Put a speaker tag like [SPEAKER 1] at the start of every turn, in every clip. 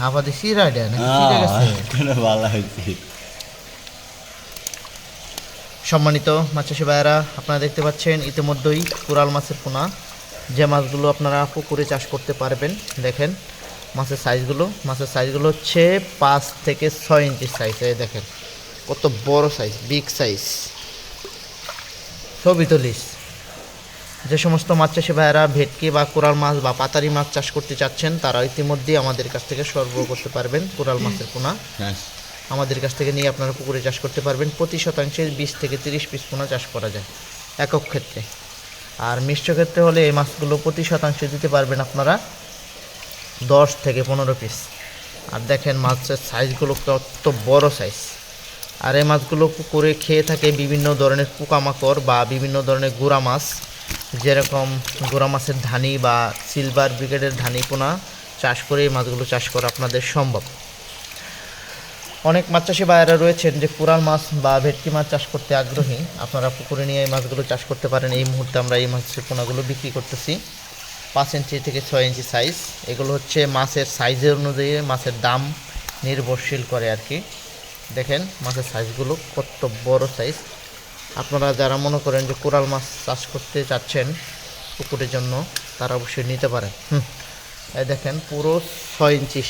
[SPEAKER 1] হাফাদি সিরা দেয় নাকি সিরা গেছে?
[SPEAKER 2] হ্যাঁ ভালো হয়েছে।
[SPEAKER 1] সম্মানিত ভাইয়েরা আপনারা দেখতে পাচ্ছেন ইতিমধ্যেই কোরাল মাছের পোনা। যে মাছগুলো আপনারা পুকুরে চাষ করতে পারবেন দেখেন মাছের সাইজগুলো। মাছের সাইজগুলো হচ্ছে পাঁচ থেকে ছয় ইঞ্চির সাইজ এই দেখেন। কত বড় সাইজ বিগ সাইজ ছবি তুলিস যে সমস্ত মাছ চাষি ভাইয়েরা ভেটকি বা কোরাল মাছ বা পাতারি মাছ চাষ করতে চাচ্ছেন তারা ইতিমধ্যেই আমাদের কাছ থেকে সরবরাহ করতে পারবেন কোরাল মাছের পোনা।
[SPEAKER 2] হ্যাঁ।
[SPEAKER 1] আমাদের কাছ থেকে নিয়ে আপনারা পুকুরে চাষ করতে পারবেন। প্রতি শতাংশে বিশ থেকে তিরিশ পিস পোনা চাষ করা যায় একক ক্ষেত্রে। আর মিশ্র ক্ষেত্রে হলে এই মাছগুলো প্রতি শতাংশে দিতে পারবেন আপনারা দশ থেকে পনেরো পিস। আর দেখেন মাছের সাইজগুলো কত বড় সাইজ। আর এই মাছগুলো পুকুরে খেয়ে থাকে বিভিন্ন ধরনের পোকামাকড় বা বিভিন্ন ধরনের গুড়া মাছ। যেরকম গুড়া মাছের ধানি বা সিলভার ব্রিগেডের ধানি পোনা চাষ করে এই মাছগুলো চাষ করা আপনাদের সম্ভব। অনেক মাছ চাষি ভাইয়েরা রয়েছেন যে কোরাল মাছ বা ভেটকি মাছ চাষ করতে আগ্রহী। আপনারা পুকুরে নিয়ে এই মাছগুলো চাষ করতে পারেন। এই মুহূর্তে আমরা এই মাছের পোনাগুলো বিক্রি করতেছি। পাঁচ ইঞ্চি থেকে ছয় ইঞ্চি সাইজ এগুলো হচ্ছে মাছের সাইজের অনুযায়ী মাছের দাম নির্ভরশীল করে আর কি। দেখেন মাছের সাইজগুলো কত বড় সাইজ আপনারা যারা মনে করেন যে কোরাল মাছ চাষ করতে চাচ্ছেন পুকুরের জন্য, তারা অবশ্যই নিতে পারেন। হুম। এই দেখেন, পুরো ছয় ইঞ্চি।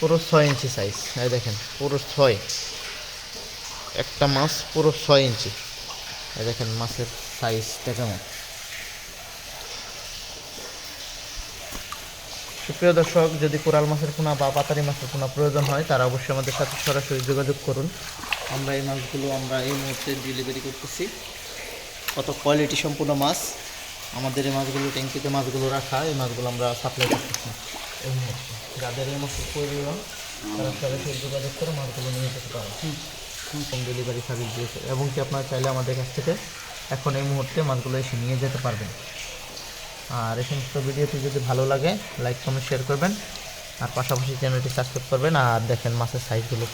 [SPEAKER 1] পুরো ছয় ইঞ্চি সাইজ এই দেখেন, পুরো ছয়। একটা মাছ পুরো ছয় ইঞ্চি। এই দেখেন, মাছের সাইজটা কেমন? সুপ্রিয় দর্শক যদি কোরাল মাছের পোনা বা পাতারি মাছের পোনা প্রয়োজন হয় তারা অবশ্যই আমাদের সাথে সরাসরি যোগাযোগ করুন। আমরা এই মাছগুলো আমরা এই মুহূর্তে ডেলিভারি করতেছি। কত কোয়ালিটি সম্পূর্ণ মাছ। আমাদের এই মাছগুলো ট্যাঙ্কিতে মাছগুলো রাখা এই মাছগুলো আমরা সাপ্লাই করতেছি। এই মুহূর্তে যাদের এই মাছের প্রয়োজন তারা সরাসরি যোগাযোগ করে মাছগুলো নিয়ে যেতে পারে। হোম ডেলিভারি সার্ভিস দিয়েছে। এবং কি আপনারা চাইলে আমাদের কাছ থেকে এখন এই মুহূর্তে মাছগুলো এসে নিয়ে যেতে পারবেন। আর এই সমস্ত ভিডিওটি যদি ভালো লাগে লাইক কমেন্ট শেয়ার করবেন। আর পাশাপাশি চ্যানেলটি সাবস্ক্রাইব করবেন। আর দেখেন মাছের সাইজগুলো